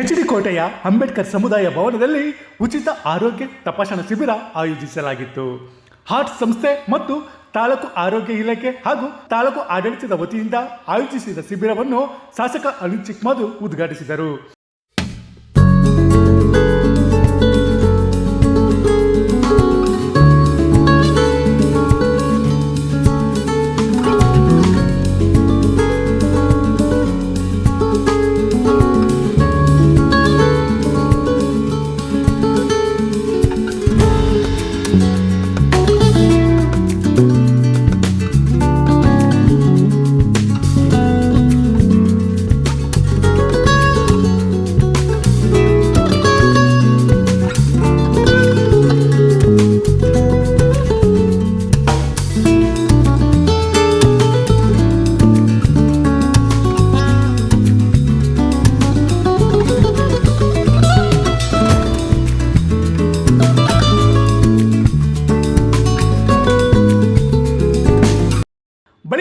H D ಕೋಟೆಯ ಅಂಬೇಡ್ಕರ್ ಸಮುದಾಯ ಭವನದಲ್ಲಿ ಉಚಿತ ಆರೋಗ್ಯ ತಪಾಸಣಾ ಶಿಬಿರ ಆಯೋಜಿಸಲಾಗಿತ್ತು. ಹಾರ್ಟ್ ಸಂಸ್ಥೆ ಮತ್ತು ತಾಲೂಕು ಆರೋಗ್ಯ ಇಲಾಖೆ ಹಾಗೂ ತಾಲೂಕು ಆಡಳಿತದ ವತಿಯಿಂದ ಆಯೋಜಿಸಿದ ಶಿಬಿರವನ್ನು ಶಾಸಕ ಅನಿಲ್ ಚಿಕ್ಮದು ಉದ್ಘಾಟಿಸಿದರು.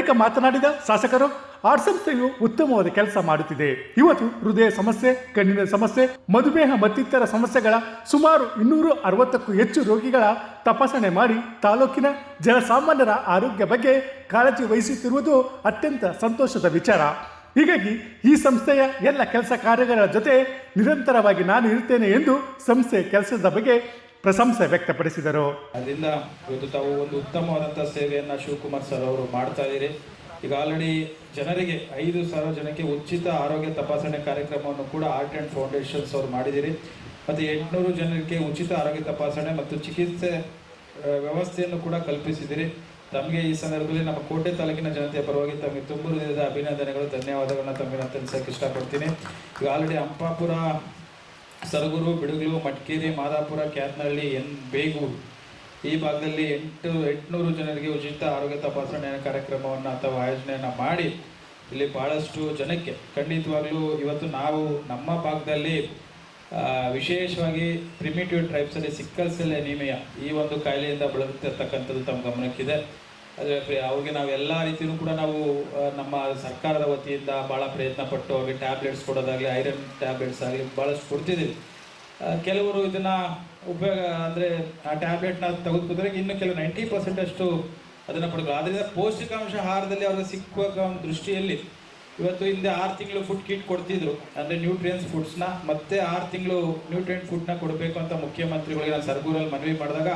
ಬಳಿಕ ಮಾತನಾಡಿದ ಶಾಸಕರು ಆರ್ಟ್ ಸಂಸ್ಥೆಯು ಉತ್ತಮವಾದ ಕೆಲಸ ಮಾಡುತ್ತಿದೆ. ಇವತ್ತು ಹೃದಯ ಸಮಸ್ಯೆ, ಕಣ್ಣಿನ ಸಮಸ್ಯೆ, ಮಧುಮೇಹ ಮತ್ತಿತರ ಸಮಸ್ಯೆಗಳ ಸುಮಾರು ಇನ್ನೂರು ಅರವತ್ತಕ್ಕೂ ಹೆಚ್ಚು ರೋಗಿಗಳ ತಪಾಸಣೆ ಮಾಡಿ ತಾಲೂಕಿನ ಜನಸಾಮಾನ್ಯರ ಆರೋಗ್ಯ ಬಗ್ಗೆ ಕಾಳಜಿ ವಹಿಸುತ್ತಿರುವುದು ಅತ್ಯಂತ ಸಂತೋಷದ ವಿಚಾರ. ಹೀಗಾಗಿ ಈ ಸಂಸ್ಥೆಯ ಎಲ್ಲ ಕೆಲಸ ಕಾರ್ಯಗಳ ಜೊತೆ ನಿರಂತರವಾಗಿ ನಾನು ಇರುತ್ತೇನೆ ಎಂದು ಸಂಸ್ಥೆ ಕೆಲಸದ ಬಗ್ಗೆ ಪ್ರಶಂಸೆ ವ್ಯಕ್ತಪಡಿಸಿದರು. ಅದರಿಂದ ಇವತ್ತು ತಾವು ಒಂದು ಉತ್ತಮವಾದಂಥ ಸೇವೆಯನ್ನು ಶಿವಕುಮಾರ್ ಸರ್ ಅವರು ಮಾಡ್ತಾ ಇದ್ದೀರಿ. ಈಗ ಆಲ್ರೆಡಿ ಜನರಿಗೆ ಐದು ಸಾವಿರ ಜನಕ್ಕೆ ಉಚಿತ ಆರೋಗ್ಯ ತಪಾಸಣೆ ಕಾರ್ಯಕ್ರಮವನ್ನು ಕೂಡ ಆರ್ಟ್ ಆ್ಯಂಡ್ ಫೌಂಡೇಶನ್ಸ್ ಅವರು ಮಾಡಿದ್ದೀರಿ. ಮತ್ತು ಎಂಟುನೂರು ಜನರಿಗೆ ಉಚಿತ ಆರೋಗ್ಯ ತಪಾಸಣೆ ಮತ್ತು ಚಿಕಿತ್ಸೆ ವ್ಯವಸ್ಥೆಯನ್ನು ಕೂಡ ಕಲ್ಪಿಸಿದಿರಿ ತಮಗೆ ಈ ಸಂದರ್ಭದಲ್ಲಿ ನಮ್ಮ ಕೋಟೆ ತಾಲೂಕಿನ ಜನತೆಯ ಪರವಾಗಿ ತಮಗೆ ತುಂಬ ಹೃದಯದ ಅಭಿನಂದನೆಗಳು, ಧನ್ಯವಾದಗಳನ್ನ ತಮಗೆ ನಾನು ತಿಳಿಸೋಕೆ ಇಷ್ಟಪಡ್ತೀನಿ. ಈಗ ಆಲ್ರೆಡಿ ಅಂಪಾಪುರ ಸರಗೂರು ಬಿಡುಗಲು ಮಟ್ಕೇರಿ, ಮಾದಾಪುರ, ಕ್ಯಾತ್ನಹಳ್ಳಿ, ಎನ್, ಬೇಗೂರು. ಈ ಭಾಗದಲ್ಲಿ ಎಂಟು, ಎಂಟುನೂರು ಜನರಿಗೆ ಉಚಿತ ಆರೋಗ್ಯ ತಪಾಸಣೆ ಕಾರ್ಯಕ್ರಮವನ್ನು ಅಥವಾ ಆಯೋಜನೆಯನ್ನು ಮಾಡಿ ಇಲ್ಲಿ ಬಹಳಷ್ಟು ಜನಕ್ಕೆ, ಖಂಡಿತವಾಗ್ಲೂ ಇವತ್ತು ನಾವು ನಮ್ಮ ಭಾಗದಲ್ಲಿ ವಿಶೇಷವಾಗಿ ಪ್ರಿಮಿಟಿವ್ ಟ್ರೈಬ್ಸಲ್ಲಿ ಸಿಕ್ಕಲ್ ಸೆಲ್ ಈ ಒಂದು ಕಾಯಿಲೆಯಿಂದ ಬಳಲುತ್ತಿರ್ತಕ್ಕಂಥದ್ದು ತಮ್ಮ ಗಮನಕ್ಕಿದೆ. ಆದರೆ ಅವ್ರಿಗೆ ನಾವು ಎಲ್ಲ ರೀತಿಯೂ ಕೂಡ ನಾವು ನಮ್ಮ ಸರ್ಕಾರದ ವತಿಯಿಂದ ಭಾಳ ಪ್ರಯತ್ನ ಪಟ್ಟು ಅವ್ರಿಗೆ ಟ್ಯಾಬ್ಲೆಟ್ಸ್ ಕೊಡೋದಾಗಲಿ ಐರನ್ ಟ್ಯಾಬ್ಲೆಟ್ಸ್ ಆಗಲಿ ಭಾಳಷ್ಟು ಕೊಡ್ತಿದ್ದೀವಿ. ಕೆಲವರು ಇದನ್ನು ಉಪಯೋಗ, ಅಂದರೆ ಆ ಟ್ಯಾಬ್ಲೆಟ್ನ ತೆಗೆದುಕೊಂಡ್ರೆ ಇನ್ನು ಕೆಲವು ನೈಂಟಿ ಪರ್ಸೆಂಟ್ ಅಷ್ಟು ಅದನ್ನು ಪಡ್ಕೊಳ್ಳೋ ಆದ್ದರಿಂದ ಪೌಷ್ಟಿಕಾಂಶ ಆಹಾರದಲ್ಲಿ ಅವ್ರಿಗೆ ಸಿಕ್ಕುವ ದೃಷ್ಟಿಯಲ್ಲಿ ಇವತ್ತು ಹಿಂದೆ ಆರು ತಿಂಗಳು ಫುಡ್ ಕಿಟ್ ಕೊಡ್ತಿದ್ರು. ಅಂದರೆ ನ್ಯೂಟ್ರಿಯನ್ಸ್ ಫುಡ್ಸ್ನ ಮತ್ತೆ ಆರು ತಿಂಗಳು ನ್ಯೂಟ್ರಿಯೆಂಟ್ ಫುಡ್ನ ಕೊಡಬೇಕು ಅಂತ ಮುಖ್ಯಮಂತ್ರಿಗಳಿಗೆ ನಾನು ಸರ್ಗೂರಲ್ಲಿ ಮನವಿ ಮಾಡಿದಾಗ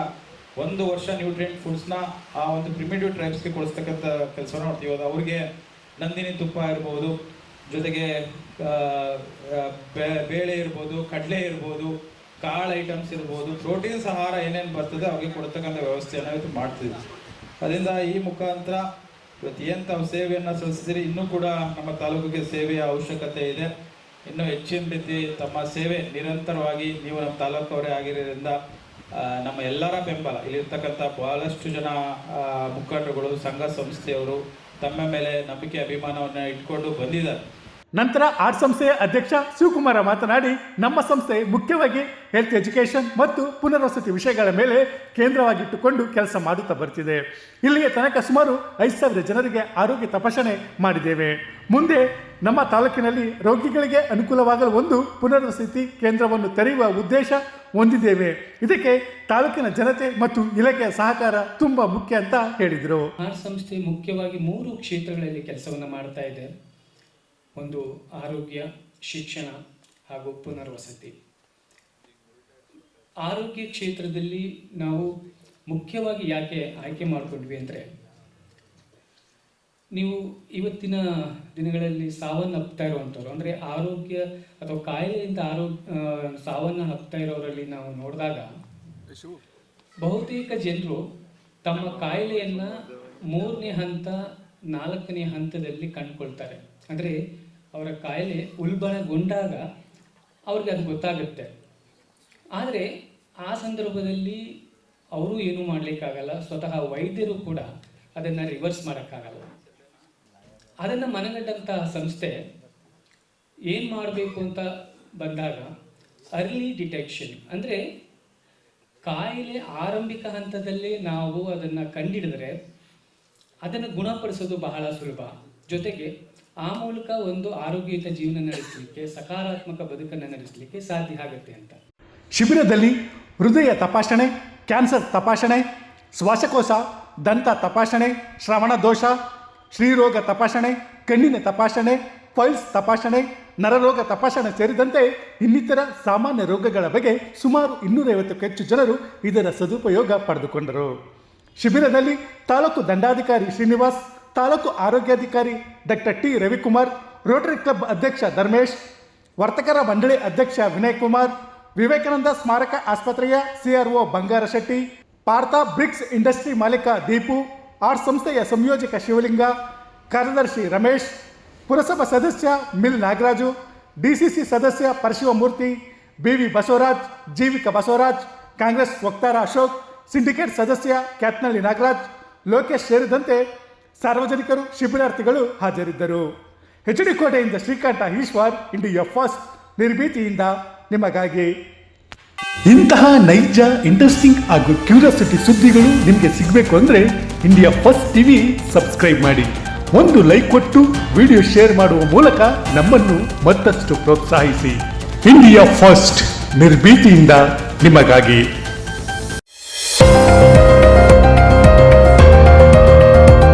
ಒಂದು ವರ್ಷ ನ್ಯೂಟ್ರಿಯೆಂಟ್ ಫುಡ್ಸ್ನ ಆ ಒಂದು ಪ್ರಿಮಿಟಿವ್ ಟ್ರೈಬ್ಸ್ಗೆ ಕೊಡಿಸ್ತಕ್ಕಂಥ ಕೆಲಸವನ್ನು ಮಾಡ್ತೀವಿ. ಅದು ಅವ್ರಿಗೆ ನಂದಿನಿ ತುಪ್ಪ ಇರ್ಬೋದು, ಜೊತೆಗೆ ಬೇಳೆ ಇರ್ಬೋದು, ಕಡಲೆ ಇರ್ಬೋದು, ಕಾಳು ಐಟಮ್ಸ್ ಇರ್ಬೋದು ಪ್ರೋಟೀನ್ಸ್ ಆಹಾರ ಏನೇನು ಬರ್ತದೆ ಅವ್ರಿಗೆ ಕೊಡ್ತಕ್ಕಂಥ ವ್ಯವಸ್ಥೆಯನ್ನು ಇವತ್ತು ಮಾಡ್ತೀವಿ ಅದರಿಂದ ಈ ಮುಖಾಂತರ ಇವತ್ತು ಏನು ತಾವು ಸೇವೆಯನ್ನು ಸಲ್ಲಿಸಿದ್ರೆ ಇನ್ನೂ ಕೂಡ ನಮ್ಮ ತಾಲೂಕಿಗೆ ಸೇವೆಯ ಅವಶ್ಯಕತೆ ಇದೆ. ಇನ್ನೂ ಹೆಚ್ಚಿನ ರೀತಿ ತಮ್ಮ ಸೇವೆ ನಿರಂತರವಾಗಿ ನೀವು ನಮ್ಮ ತಾಲೂಕವರೇ ಆಗಿರೋದ್ರಿಂದ ನಮ್ಮ ಎಲ್ಲರ ಬೆಂಬಲ. ಇಲ್ಲಿರ್ತಕ್ಕಂಥ ಬಹಳಷ್ಟು ಜನ ಮುಖಂಡರುಗಳು, ಸಂಘ ಸಂಸ್ಥೆಯವರು ತಮ್ಮ ಮೇಲೆ ನಂಬಿಕೆ, ಅಭಿಮಾನವನ್ನು ಇಟ್ಕೊಂಡು ಬಂದಿದ್ದಾರೆ. ನಂತರ ಆರ್ಟ್ ಸಂಸ್ಥೆಯ ಅಧ್ಯಕ್ಷ ಶಿವಕುಮಾರ ಮಾತನಾಡಿ, ನಮ್ಮ ಸಂಸ್ಥೆ ಮುಖ್ಯವಾಗಿ ಹೆಲ್ತ್ ಎಜುಕೇಷನ್ ಮತ್ತು ಪುನರ್ವಸತಿ ವಿಷಯಗಳ ಮೇಲೆ ಕೇಂದ್ರವಾಗಿಟ್ಟುಕೊಂಡು ಕೆಲಸ ಮಾಡುತ್ತಾ ಬರ್ತಿದೆ. ಇಲ್ಲಿಯ ತನಕ ಸುಮಾರು ಐದು ಸಾವಿರ ಜನರಿಗೆ ಆರೋಗ್ಯ ತಪಾಸಣೆ ಮಾಡಿದ್ದೇವೆ. ಮುಂದೆ ನಮ್ಮ ತಾಲೂಕಿನಲ್ಲಿ ರೋಗಿಗಳಿಗೆ ಅನುಕೂಲವಾಗಲು ಒಂದು ಪುನರ್ವಸತಿ ಕೇಂದ್ರವನ್ನು ತೆರೆಯುವ ಉದ್ದೇಶ ಹೊಂದಿದ್ದೇವೆ. ಇದಕ್ಕೆ ತಾಲೂಕಿನ ಜನತೆ ಮತ್ತು ಇಲಾಖೆಯ ಸಹಕಾರ ತುಂಬಾ ಮುಖ್ಯ ಅಂತ ಹೇಳಿದರು. ಆರ್ ಸಂಸ್ಥೆ ಮುಖ್ಯವಾಗಿ ಮೂರು ಕ್ಷೇತ್ರಗಳಲ್ಲಿ ಕೆಲಸವನ್ನು ಮಾಡ್ತಾ ಇದೆ. ಒಂದು ಆರೋಗ್ಯ, ಶಿಕ್ಷಣ ಹಾಗೂ ಪುನರ್ವಸತಿ. ಆರೋಗ್ಯ ಕ್ಷೇತ್ರದಲ್ಲಿ ನಾವು ಮುಖ್ಯವಾಗಿ ಯಾಕೆ ಆಯ್ಕೆ ಮಾಡಿಕೊಂಡ್ವಿ ಅಂದರೆ, ನೀವು ಇವತ್ತಿನ ದಿನಗಳಲ್ಲಿ ಸಾವನ್ನಪ್ತಾ ಇರುವಂಥವ್ರು, ಅಂದರೆ ಆರೋಗ್ಯ ಅಥವಾ ಕಾಯಿಲೆಯಿಂದ ಆರೋಗ್ಯ ಸಾವನ್ನು ಹಪ್ತಾ ಇರೋರಲ್ಲಿ ನಾವು ನೋಡಿದಾಗ ಬಹುತೇಕ ಜನರು ತಮ್ಮ ಕಾಯಿಲೆಯನ್ನು ಮೂರನೇ ಹಂತ, ನಾಲ್ಕನೇ ಹಂತದಲ್ಲಿ ಕಂಡುಕೊಳ್ತಾರೆ. ಅಂದರೆ ಅವರ ಕಾಯಿಲೆ ಉಲ್ಬಣಗೊಂಡಾಗ ಅವ್ರಿಗೆ ಅದು ಗೊತ್ತಾಗುತ್ತೆ. ಆದರೆ ಆ ಸಂದರ್ಭದಲ್ಲಿ ಅವರು ಏನೂ ಮಾಡಲಿಕ್ಕಾಗಲ್ಲ, ಸ್ವತಃ ವೈದ್ಯರು ಕೂಡ ಅದನ್ನು ರಿವರ್ಸ್ ಮಾಡೋಕ್ಕಾಗಲ್ಲ. ಅದನ್ನು ಮನಗಂಡಂತಹ ಸಂಸ್ಥೆ ಏನು ಮಾಡಬೇಕು ಅಂತ ಬಂದಾಗ ಅರ್ಲಿ ಡಿಟೆಕ್ಷನ್ ಅಂದರೆ ಕಾಯಿಲೆ ಆರಂಭಿಕ ಹಂತದಲ್ಲಿ ನಾವು ಅದನ್ನು ಕಂಡಿಡಿದ್ರೆ ಅದನ್ನು ಗುಣಪಡಿಸೋದು ಬಹಳ ಸುಲಭ. ಜೊತೆಗೆ ಆ ಮೂಲಕ ಒಂದು ಆರೋಗ್ಯಯುತ ಜೀವನ ನಡೆಸಲಿಕ್ಕೆ, ಸಕಾರಾತ್ಮಕ ಬದುಕನ್ನು ನಡೆಸಲಿಕ್ಕೆ ಸಾಧ್ಯ ಆಗುತ್ತೆ ಅಂತ. ಶಿಬಿರದಲ್ಲಿ ಹೃದಯ ತಪಾಸಣೆ, ಕ್ಯಾನ್ಸರ್ ತಪಾಸಣೆ, ಶ್ವಾಸಕೋಶ, ದಂತ ತಪಾಸಣೆ, ಶ್ರವಣ ದೋಷ ಶ್ರೀರೋಗ ತಪಾಸಣೆ, ಕಣ್ಣಿನ ತಪಾಸಣೆ ಫೈಲ್ಸ್ ತಪಾಸಣೆ, ನರರೋಗ ತಪಾಸಣೆ ಸೇರಿದಂತೆ ಇನ್ನಿತರ ಸಾಮಾನ್ಯ ರೋಗಗಳ ಬಗ್ಗೆ ಸುಮಾರು ಇನ್ನೂರೈವತ್ತಕ್ಕೂ ಹೆಚ್ಚು ಜನರು ಇದರ ಸದುಪಯೋಗ ಪಡೆದುಕೊಂಡರು. ಶಿಬಿರದಲ್ಲಿ ತಾಲೂಕು ದಂಡಾಧಿಕಾರಿ ಶ್ರೀನಿವಾಸ್ ತಾಲೂಕು ಆರೋಗ್ಯಾಧಿಕಾರಿ doctor T Ravikumar, Rotary club ಅಧ್ಯಕ್ಷ ಧರ್ಮೇಶ್, ವರ್ತಕರ ಮಂಡಳಿ ಅಧ್ಯಕ್ಷ ವಿನಯ್ ಕುಮಾರ್, ವಿವೇಕಾನಂದ ಸ್ಮಾರಕ ಆಸ್ಪತ್ರೆಯ ಸಿಆರ್ಒ ಬಂಗಾರ ಶೆಟ್ಟಿ, ಪಾರ್ಥ ಬ್ರಿಕ್ಸ್ ಇಂಡಸ್ಟ್ರಿ ಮಾಲೀಕ ದೀಪು ಆರ್ಟ್ ಸಂಸ್ಥೆಯ ಸಂಯೋಜಕ ಶಿವಲಿಂಗ, ಕಾರ್ಯದರ್ಶಿ ರಮೇಶ್, ಪುರಸಭಾ ಸದಸ್ಯ ಮಿಲ್ ನಾಗರಾಜು, ಡಿಸಿಸಿ ಸದಸ್ಯ ಪರಶಿವಮೂರ್ತಿ, ಬಿವಿ ಬಸವರಾಜ್, ಜೀವಿಕ ಬಸವರಾಜ್, ಕಾಂಗ್ರೆಸ್ ವಕ್ತಾರ ಅಶೋಕ್, ಸಿಂಡಿಕೇಟ್ ಸದಸ್ಯ ಕ್ಯಾತ್ನಳ್ಳಿ ನಾಗರಾಜ್, ಲೋಕೇಶ್ ಸೇರಿದಂತೆ ಸಾರ್ವಜನಿಕರು, ಶಿಬಿರಾರ್ಥಿಗಳು ಹಾಜರಿದ್ದರು. ಎಚ್ ಡಿ ಕೋಟೆಯಿಂದ ಶ್ರೀಕಂಠ ಈಶ್ವರ್, ಇಂಡಿಯಾ ಫಸ್ಟ್ ನಿರ್ಭೀತಿಯಿಂದ ನಿಮಗಾಗಿ. ಇಂತಹ ನೈಜ ಇಂಟ್ರೆಸ್ಟಿಂಗ್ ಹಾಗೂ ಕ್ಯೂರಿಯಾಸಿಟಿ ಸುದ್ದಿಗಳು ನಿಮಗೆ ಸಿಗಬೇಕು ಅಂದರೆ ಇಂಡಿಯಾ ಫಸ್ಟ್ ಟಿವಿ ಸಬ್ಸ್ಕ್ರೈಬ್ ಮಾಡಿ. ಒಂದು ಲೈಕ್ ಕೊಟ್ಟು ವಿಡಿಯೋ ಶೇರ್ ಮಾಡುವ ಮೂಲಕ ನಮ್ಮನ್ನು ಮತ್ತಷ್ಟು ಪ್ರೋತ್ಸಾಹಿಸಿ. ಇಂಡಿಯಾ ಫಸ್ಟ್ ನಿರ್ಭೀತಿಯಿಂದ ನಿಮಗಾಗಿ.